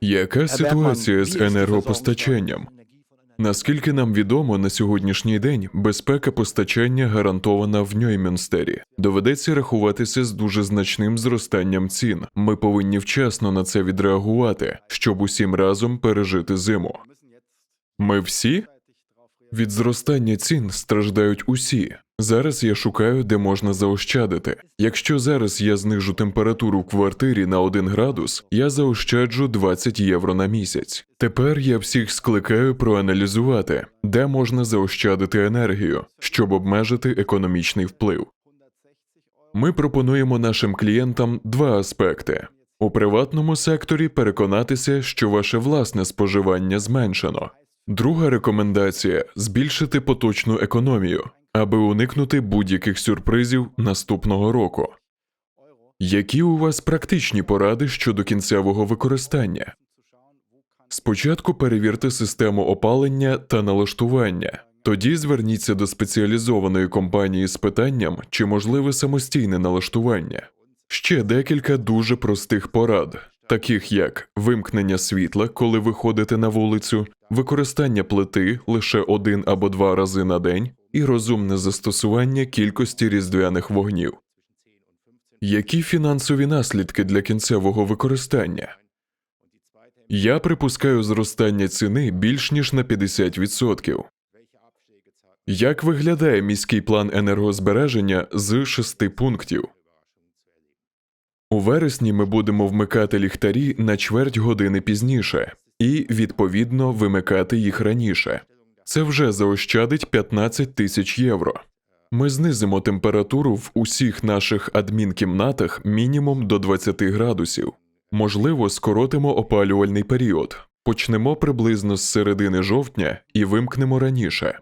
Яка ситуація з енергопостачанням? Наскільки нам відомо, на сьогоднішній день безпека постачання гарантована в Ньоймюнстері. Доведеться рахуватися з дуже значним зростанням цін. Ми повинні вчасно на це відреагувати, щоб усім разом пережити зиму. Ми всі? Від зростання цін страждають усі. Зараз я шукаю, де можна заощадити. Якщо зараз я знижу температуру в квартирі на 1 градус, я заощаджу 20 євро на місяць. Тепер я всіх скликаю проаналізувати, де можна заощадити енергію, щоб обмежити економічний вплив. Ми пропонуємо нашим клієнтам два аспекти. У приватному секторі переконатися, що ваше власне споживання зменшено. Друга рекомендація збільшити поточну економію, аби уникнути будь-яких сюрпризів наступного року. Які у вас практичні поради щодо кінцевого використання? Спочатку перевірте систему опалення та налаштування. Тоді зверніться до спеціалізованої компанії з питанням, чи можливе самостійне налаштування. Ще декілька дуже простих порад, таких як вимкнення світла, коли ви ходите на вулицю, використання плити лише один або два рази на день, і розумне застосування кількості різдвяних вогнів. Які фінансові наслідки для кінцевого використання? Я припускаю зростання ціни більш ніж на 50%. Як виглядає міський план енергозбереження з шести пунктів? У вересні ми будемо вмикати ліхтарі на чверть години пізніше і, відповідно, вимикати їх раніше. Це вже заощадить 15 тисяч євро. Ми знизимо температуру в усіх наших адмінкімнатах мінімум до 20 градусів. Можливо, скоротимо опалювальний період. Почнемо приблизно з середини жовтня і вимкнемо раніше.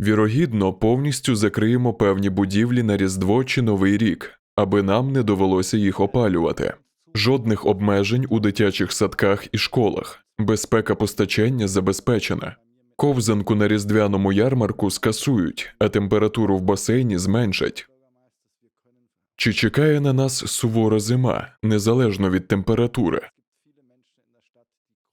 Вірогідно, повністю закриємо певні будівлі на Різдво чи Новий рік, аби нам не довелося їх опалювати. Жодних обмежень у дитячих садках і школах. Безпека постачання забезпечена. Ковзанку на різдвяному ярмарку скасують, а температуру в басейні зменшать. Чи чекає на нас сувора зима, незалежно від температури?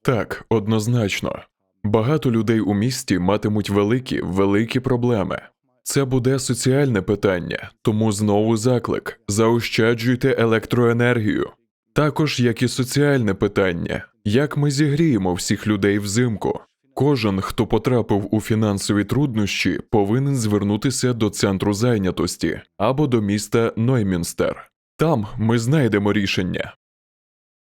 Так, однозначно. Багато людей у місті матимуть великі, великі проблеми. Це буде соціальне питання, тому знову заклик: заощаджуйте електроенергію. Також як і соціальне питання, як ми зігріємо всіх людей взимку. Кожен, хто потрапив у фінансові труднощі, повинен звернутися до центру зайнятості або до міста Ноймінстер. Там ми знайдемо рішення.